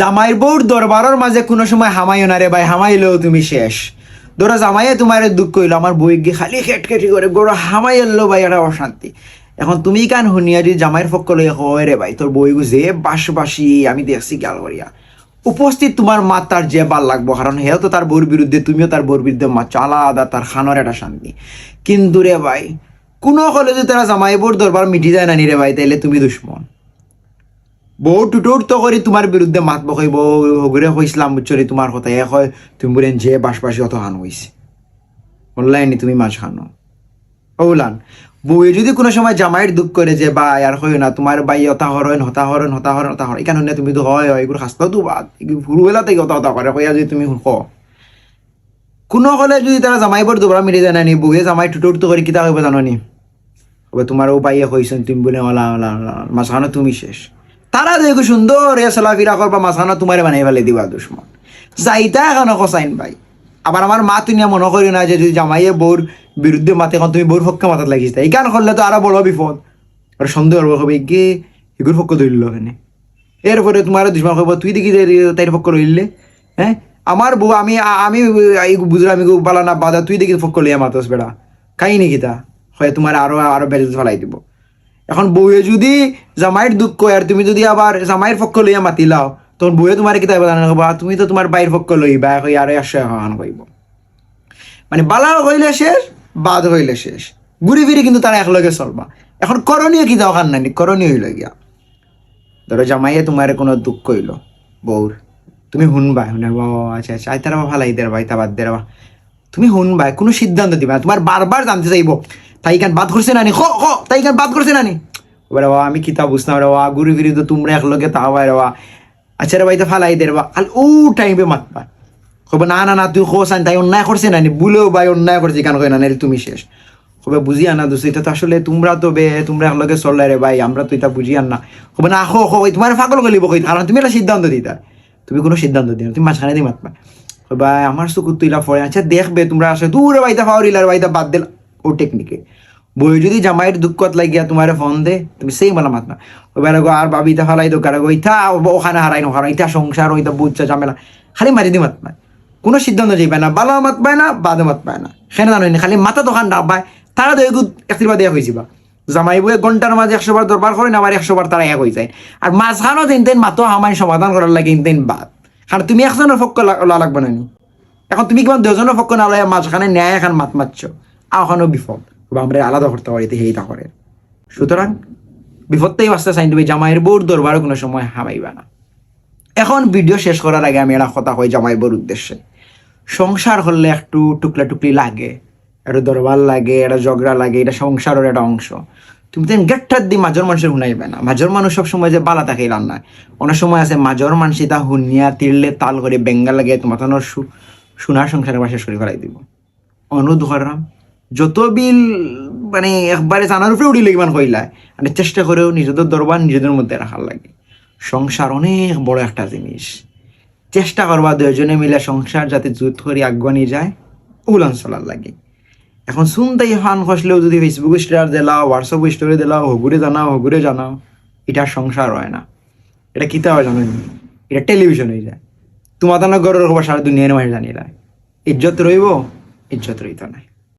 জামাইর বউর দরবারের মাঝে কোনো সময় হামাইও না রে ভাই, হামাইলেও তুমি শেষ। ধরো জামাইয়ে তোমার দুঃখ হইল, আমার বই গিয়ে খালি খেট খেটি করে, গরু হামাই এলো ভাই, এটা অশান্তি। এখন তুমি কান যদি জামাইয়ের পক্ষ লইয়া হয় রে ভাই, তোর বই যে বাসবাসি, আমি দেখছি গাল করিয়া উপস্থিত তোমার মা তার যে ভালো লাগবো, কারণ হেও তো তার বউর বিরুদ্ধে, তুমিও তার বউর বিরুদ্ধে মাছ আলাদা, তার খানোর একটা শান্তি। কিন্তু রে ভাই, কোনো যদি তারা জামাই বউর দরবার মিটি যায় না নি রে ভাই, তাইলে তুমি দুশ্মন। বউ টুটুর তো করে তোমার বিরুদ্ধে মাত বউ হগুরে হইছিলাম বুঝছরি তোমার কথা এক হয়, তুমি বলেন যে বাসবাসী অত হান হইছে অনলাইনে তুমি মাছ খানো ওলান বউয়ে যদি কোনো সময় জামাইয়ের দুঃখ করে যে, বা আর হয় না তোমার বাই হতা হরণ হতা হরণ হতা হরণ হতা হরণ এখানে তুমি তো হয় হয় এগুলো হাসতাও তো বাদ ভুরু বেলা থেকে হতা হতা করে হইয়া যদি তুমি হ কোনো হলে যদি তারা জামাইবোৰ দুবৰা মিলি যায় নানি বউয়ে জামাই টুটুর তো করে কিতা হইব জানো নি তোমারও পাইয়ে হইছেন তুমি বলে ওলা ওলা মাঝখানে তুমি শেষ। তারা দেখো সুন্দর, এ চলাফেরা করবা মাঝখানে তোমার বানাই ফেলে দিবা দুশ্মন। যাইতা এখন কসাইন ভাই। আবার আমার মা তুমি মনে করি না যে যদি জামাইয়ে বউর বিরুদ্ধে মাতে, এখন তুমি বউর পক্ষে মাথাত লাগিস এই গান করলে তো আরও বড় বিপদ। আর সন্দেহ হবে গে এগুর পক্ষ ধরিল এখানে এরপরে তোমার দুশ্মন করব তুই দেখি তাইর পক্ষ রইলে হ্যাঁ আমার বউ, আমি আমি বুঝলাম আমি বালা না বাদা, তুই দেখি পক্ষ লইয়া মাতস বেড়া। খাই নাকি তা হয় তোমার আরও আরও বেড়ে ফেলাই দিব। এখন বউয়ে যদি জামাইয়ের দুঃখ আর তুমি যদি আবার জামাইয়ের পক্ষ লইয়া মাতিলাও তখন বউয়ে তোমার কিতা বা তুমি তো তোমার বাইরের পক্ষ লইবা হই আরও একশো কইব। মানে বালা হইলে শেষ, বাদ হইলে শেষ। ঘুরি ফিরি কিন্তু তারা একলগে চলবা। এখন করণীয় কি দরকার নাই, করণীয় হইল গিয়া। ধরো জামাইয়ে তোমার কোনো দুঃখ হইল বউর। তুমি শুনবা, শুনে আচ্ছা আচ্ছা আই তারা ভালো আই দেবা ইতা বাদ দেবা তুমি শুনবা, কোনো সিদ্ধান্ত দিবা। তোমার বারবার জানতে চাইব তাই কান বাদ করছে নানি, খ খ তাই কান বাদ করছে নানি। এবার বাবা, আমি কিতা বুঝতাম রে বাবা ঘুরি ফিরি তো তোমরা একলগে তাওয়াই রে বাবা। আচ্ছা রে ভাই তো ফালাই দে রে বাবা। আর ও টাইমে মাতবা কবে না না না, তুই খোস, আন, তাই অন্যায় করছে নানি। বুলেও ভাই অন্যায় করছে, কেন কই না তুমি শেষ। কবে বুঝি আনা দোষ, এটা তো আসলে তোমরা তো বে, তোমরা একলগে চললে রে ভাই, আমরা তো এটা বুঝি আন না। কবে না, খো খো তোমার ফাগল গলিব কই কারণ তুমি একটা সিদ্ধান্ত দিতা। তুমি কোনো সিদ্ধান্ত দিও তুমি মাঝখানে দিয়ে মাতবা ভাই, আমার চকুত তুইলা ফরে আচ্ছা দেখবে তোমরা আসলে, দূরে বাইতা ফাওরিলার বাইতা বাদ দিল। ও টেকনিকে বই যদি জামাইয়ের দুঃখত লাগিয়া তোমার ফোন দে, তুমি সেই মালা মাত না। ওবার গো আর বাবি ইতা ফালাই দোকার গো ইতা ওখানে হারাই না হারাই ইতা সংসার ওইটা বুঝছে ঝামেলা। খালি মারি দি মাত পায় কোনো সিদ্ধান্ত যাইবে না, বালা মাত পায় না, বাদে মাত পায় না। সেখানে জানো খালি মাথা দোকান ডাবায় তারা তো এগুলো একটিবার দেয়া হয়ে যাবা। জামাই বউয়ে ঘণ্টার মাঝে একশো বার দরবার করেন আবার একশো বার তারা এক হয়ে যায়। আর মাঝখানেও তিন তিন মাতো আমায় সমাধান করার লাগে তিন বাদ। কারণ তুমি একজনের পক্ষ লাগবে না এখন তুমি কিমান দুজনের পক্ষ না লয় মাঝখানে ন্যায় এখন মাত আর ওখানেও বিপদ বা আমরা আলাদা করতে পারি সেইটা করে। সুতরাং বিপদটাই বাঁচতে চাই, তুমি জামাইয়ের বউর দরবারও কোনো সময় হামাইবা না। এখন ভিডিও শেষ করার আগে আমি একটা কথা কই জামাই বউর উদ্দেশ্যে। সংসার হলে একটু টুকলা টুকলি লাগে, একটা দরবার লাগে, একটা ঝগড়া লাগে, এটা সংসারের একটা অংশ। তুমি তো গেটটার দিয়ে মাজর মানুষের শুনাইবে না। মাজর মানুষ সব সময় যে বালা থাকে রান্নায় অনেক সময় আছে মাজর মানুষ তা হুনিয়া, তিরলে, তাল করে বেঙ্গা লাগে তোমার তখন সোনার সংসারে বাসা শুরু করাই দিব। অনুরোধ করলাম যত বিল মানে একবারে জানার উপরে উড়ি লেগমান কইলায় মানে চেষ্টা করেও নিজেদের দরবার নিজেদের মধ্যে রাখার লাগে। সংসার অনেক বড় একটা জিনিস। চেষ্টা করবা দুজনে মিলে সংসার যাতে জুত করে আগুয়ানি যায়, উলান চলার লাগে। এখন শুনতেই ফান খসলেও যদি ফেসবুক স্টার দিলাও হোয়াটসঅ্যাপ স্টোরি দিলাও, হগুরে জানাও হগুরে জানাও এটা সংসার হয় না। এটা কিতা হয় জানো এটা টেলিভিশন হয়ে যায়। তোমার তো না গরের খবর সারা দুনিয়ার মাঝে জানিয়ে ইজ্জত রইব, ইজ্জত রইত নাই